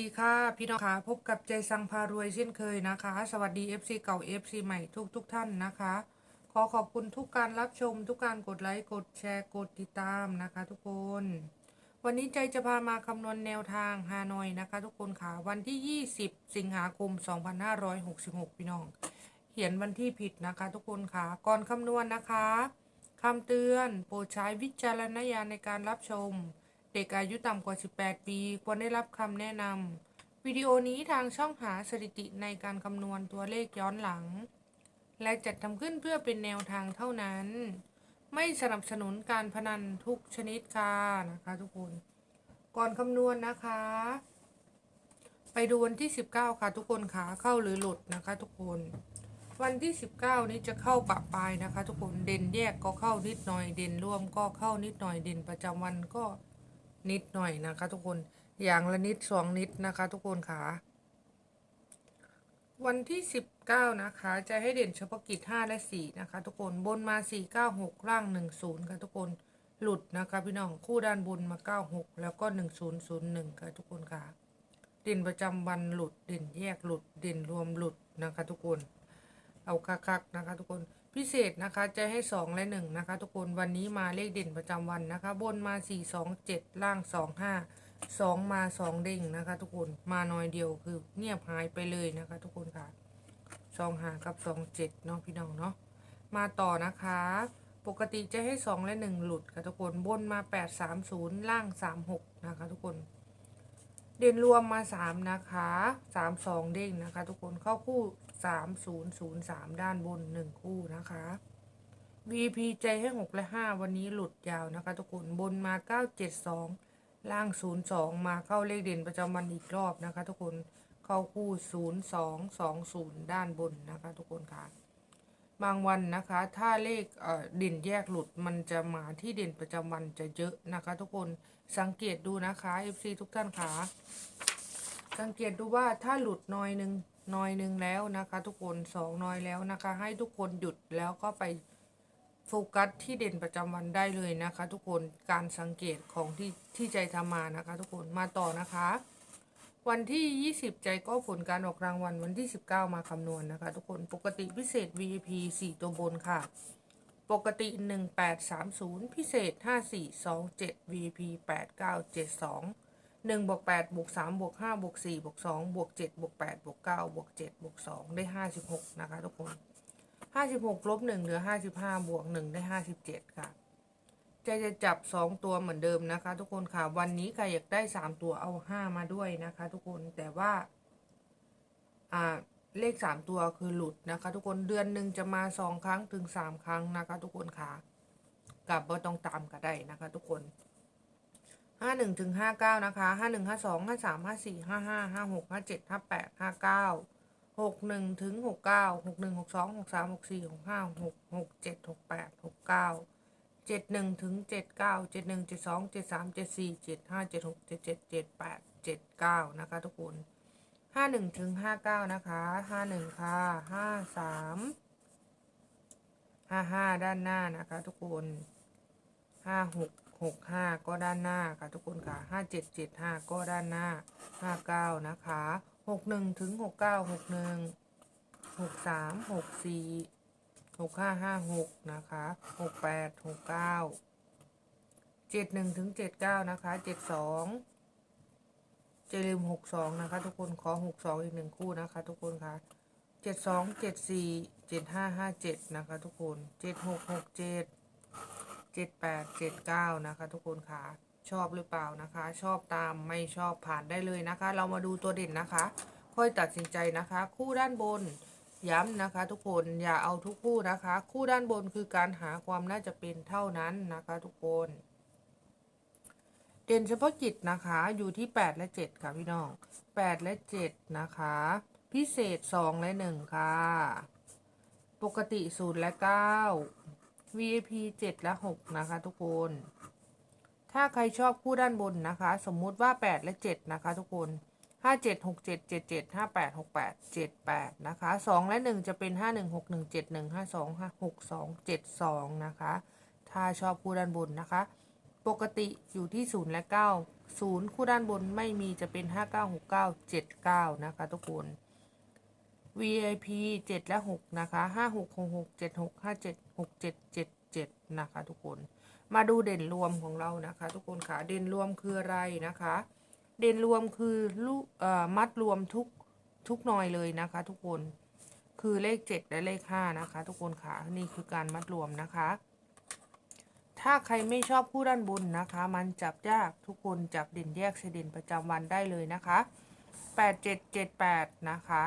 ดีค่ะ พี่น้องค่ะพบกับใจสังพารวยเช่นเคยนะคะ สวัสดี FC เก่า FC ใหม่ทุกทุกท่านนะคะ ขอขอบคุณทุกการรับชม ทุกการกดไลค์กดแชร์กดติดตามนะคะ ทุกคน วันนี้ใจจะพามาคำนวณแนวทางฮานอยนะคะ ทุกคนค่ะวันที่ 20 สิงหาคม 2566 พี่น้อง เขียนวันที่ผิดนะคะ ทุกคนค่ะก่อนคำนวณนะคะคำเตือนโปรดใช้วิจารณญาณในการรับชม เด็กอายุต่ำกว่า 18 ปี ควรได้รับคำแนะนำวิดีโอนี้ทางช่องหาสถิติในการคำนวณตัวเลขย้อนหลัง และจัดทำขึ้นเพื่อเป็นแนวทางเท่านั้น ไม่สนับสนุนการพนันทุกชนิดค่ะนะคะทุกคน ก่อนคำนวณนะคะ ไปดูวันที่ 19 ค่ะทุกคนค่ะเข้าหรือหลุดนะคะทุกคนวันที่ 19 นี้จะเข้าปะปลายนะคะ ทุกคนเด่นแยกก็เข้านิดหน่อยเด่นร่วมก็เข้านิดหน่อยเด่นประจำวันก็ นิดหน่อยนะคะ ทุกคนอย่างละนิดสองนิดนะคะ ทุกคนค่ะ วันที่19นะคะ จะให้เด่นเฉพาะกิจ5และ4นะคะ ทุกคนบนมา496ล่าง10ค่ะทุกคนหลุดนะคะพี่น้องคู่ด้านบนมา96แล้วก็1001ค่ะทุกคนค่ะ เด่นประจำวันหลุดเด่นแยกหลุดเด่นรวมหลุดนะคะ ทุกคน เอาคักๆนะคะ ทุกคน พิเศษนะคะจะให้ 2 และ 1 นะคะ ทุกคนวันนี้มาเลขเด่นประจำวันนะคะ บนมา 4 2 7 ล่าง 2 5 2 มา 2 เด้งนะคะ ทุกคนมาน้อยเดียวคือเงียบหายไปเลยนะคะ ทุกคนค่ะ2หากับ 2 7เนาะพี่น้องเนาะมาต่อนะคะ ปกติจะให้ 2 และ 1 หลุดค่ะทุกคนบนมา 8 3 0 ล่าง 3 6 นะคะ ทุกคน เด่นรวมมา 3 นะคะ3 2 เด้งนะคะ ทุกคนเข้าคู่ 3 0 0 3 ด้านบน 1 คู่นะคะ VP ใจให้ 6 และ 5 วันนี้หลุดยาวนะคะ ทุกคนบนมา 9 7 2 ล่าง 0 2 มาเข้าเลขเด่นประจำวันอีกรอบนะคะ ทุกคนเข้าคู่ 0 2 2 0 ด้านบนนะคะ ทุกคนค่ะ บางวันนะคะ ถ้าเลขเอ่อเด่นแยกหลุดมันจะมาที่เด่นประจำวันจะเยอะนะคะ ทุกคนสังเกตดูนะคะ FC ทุกท่านคะสังเกตดูว่าถ้าหลุดน้อยหนึ่งน้อยหนึ่งแล้วนะคะ ทุกคนสองน้อยแล้วนะคะ ให้ทุกคนหยุดแล้วก็ไปโฟกัสที่เด่นประจำวันได้เลยนะคะ ทุกคนการสังเกตของที่ที่ใจทำมานะคะ ทุกคนมาต่อนะคะ วันที่ 20 ใจก็ผลการออกรางวัลวันที่ 19 มาคำนวณนนะคะ ทุกคนปกติพิเศษ VIP 4 ตัวบนค่ะ ปกติ 1830 พิเศษ 5427 VIP 8972 1บวก8บวก3บวก5บวก4บวก2บวก7บวก8บวก9บวก7บวก2ได้ 56 นะคะ ทุกคน 56ลบ1เหลือ 55 บวก 1 ได้ 57 ค่ะ ใจจะจับ2ตัวเหมือนเดิมนะคะ ทุกคนค่ะ วันนี้ใครอยากได้3ตัวเอา5มาด้วยนะคะ ทุกคนแต่ว่า อ่าเลข3ตัวคือหลุดนะคะ ทุกคนเดือนหนึ่งจะมา2ครั้งถึง3ครั้งนะคะ ทุกคนค่ะกลับบ่ต้องตามก็ได้นะคะ ทุกคนห้าหนึ่งถึงห้าเก้านะคะห้าหนึ่งห้าสองห้าสามห้าสี่ห้าห้าห้าหกห้าเจ็ดห้าแปดห้าเก้าหกหนึ่งถึงหกเก้าหกหนึ่งหกสองหกสามหกสี่หกห้าหกหกเจ็ดหกแปดหกเก้า เจ็ดหนึ่งถึงเจ็ดเก้าเจ็ดหนึ่งเจ็ดสองเจ็ดสามเจ็ดสี่เจ็ดห้าเจ็ดหกเจ็ดเจ็ดเจ็ดแปดเจ็ดเก้านะคะทุกคนห้าหนึ่งถึงห้าเก้านะคะห้าหนึ่งค่ะห้าสามห้าห้าด้านหน้านะคะทุกคนห้าหกหกห้าก็ด้านหน้าค่ะทุกคนค่ะห้าเจ็ดเจ็ดห้าก็ด้านหน้าห้าเก้านะคะหกหนึ่งถึงหกเก้าหกหนึ่งหกสามหกสี่ หกห้าห้าหกนะคะหกแปดหกเก้าเจ็ดหนึ่งถึงเจ็ดเก้านะคะเจ็ดสองจะลืมหกสองนะคะ ทุกคนขอหกสองอีกหนึ่งคู่นะคะ ทุกคนค่ะเจ็ดสองเจ็ดสี่เจ็ดห้าห้าเจ็ดนะคะ ทุกคนเจ็ดหกหกเจ็ดเจ็ดแปดเจ็ดเก้านะคะ ทุกคนค่ะชอบหรือเปล่านะคะ ชอบตามไม่ชอบผ่านได้เลยนะคะ เรามาดูตัวเด่นนะคะ ค่อยตัดสินใจนะคะ คู่ด้านบน ย้ำนะคะ ทุกคนอย่าเอาทุกคู่นะคะ คู่ด้านบนคือการหาความน่าจะเป็นเท่านั้นนะคะ ทุกคน เด่นเฉพาะกิจนะคะอยู่ที่ 8 และ 7 ค่ะพี่น้อง 8 และ 7 นะคะ พิเศษ 2 และ 1 ค่ะ ปกติ 0 และ 9 VIP 7 และ 6 นะคะ ทุกคน ถ้าใครชอบคู่ด้านบนนะคะ สมมุติว่า 8 และ 7 นะคะ ทุกคน ห้าเจ็ดหกเจ็ดเจ็ดเจ็ดห้าแปดหกแปดเจ็ดแปดนะคะสองและหนึ่งจะเป็นห้าหนึ่งหกหนึ่งเจ็ดหนึ่งห้าสองห้าหกสองเจ็ดสองนะคะ ถ้าชอบคู่ด้านบนนะคะ ปกติอยู่ที่ศูนย์และเก้าศูนย์คู่ด้านบนไม่มีจะเป็นห้าเก้าหกเก้าเจ็ดเก้านะคะทุกคน VIP เจ็ดและหกนะคะหหหห้้ากกกเจ็ดหกห้าเจ็ดหกเจ็ดเจ็ดเจ็ดนะคะทุกคน มาดูเด่นรวมของเรานะคะ ทุกคนค่ะเด่นรวมคืออะไรนะคะ เด่นรวมคือลูกมัดรวมทุกทุกหน่อยเลยนะคะ ทุกคนคือเลข7และเลข5นะคะ ทุกคนค่ะนี่คือการมัดรวมนะคะ ถ้าใครไม่ชอบคู่ด้านบนนะคะ มันจับยากทุกคนจับเด่นแยกเสด่นประจำวันได้เลยนะคะ8778นะคะ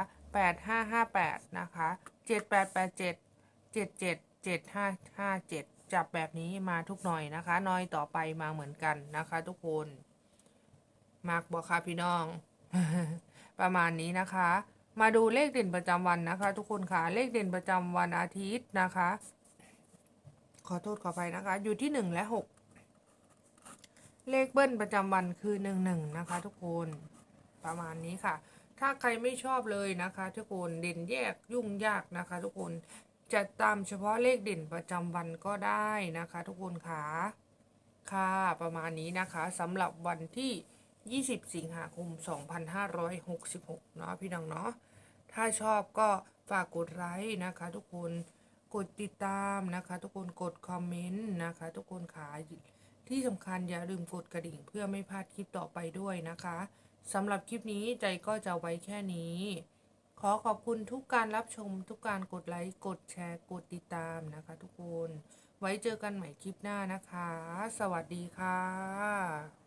8558นะคะ7887 777557จับแบบนี้มาทุกหน่อยนะคะหน้อยต่อไปมาเหมือนกันนะคะ ทุกคน มากบอกค่ะพี่น้อง ประมาณนี้นะคะ มาดูเลขเด่นประจำวันนะคะ ทุกคนค่ะเลขเด่นประจำวันอาทิตย์นะคะ ขอโทษขอไปนะคะ อยู่ที่หนึ่งและหกเลขเบิ้ลประจำวันคือหนึ่งหนึ่งนะคะ ทุกคนประมาณนี้ค่ะ ถ้าใครไม่ชอบเลยนะคะ ทุกคนเด่นแยกยุ่งยากนะคะ ทุกคนจะตามเฉพาะเลขเด่นประจำวันก็ได้นะคะ ทุกคนค่ะค่ะ ประมาณนี้นะคะสำหรับวันที่ 20 สิงหาคม 2566 เนาะพี่น้องเนาะ ถ้าชอบก็ฝากกดไลค์นะคะ ทุกคน กดติดตามนะคะ ทุกคน กดคอมเมนต์นะคะ ทุกคนขาที่สำคัญอย่าลืมกดกระดิ่งเพื่อไม่พลาดคลิปต่อไปด้วยนะคะสำหรับคลิปนี้ใจก็จะไว้แค่นี้ ขอขอบคุณทุกการรับชม ทุกการกดไลค์ กดแชร์ กดติดตามนะคะ ทุกคน ไว้เจอกันใหม่คลิปหน้านะคะ สวัสดีค่ะ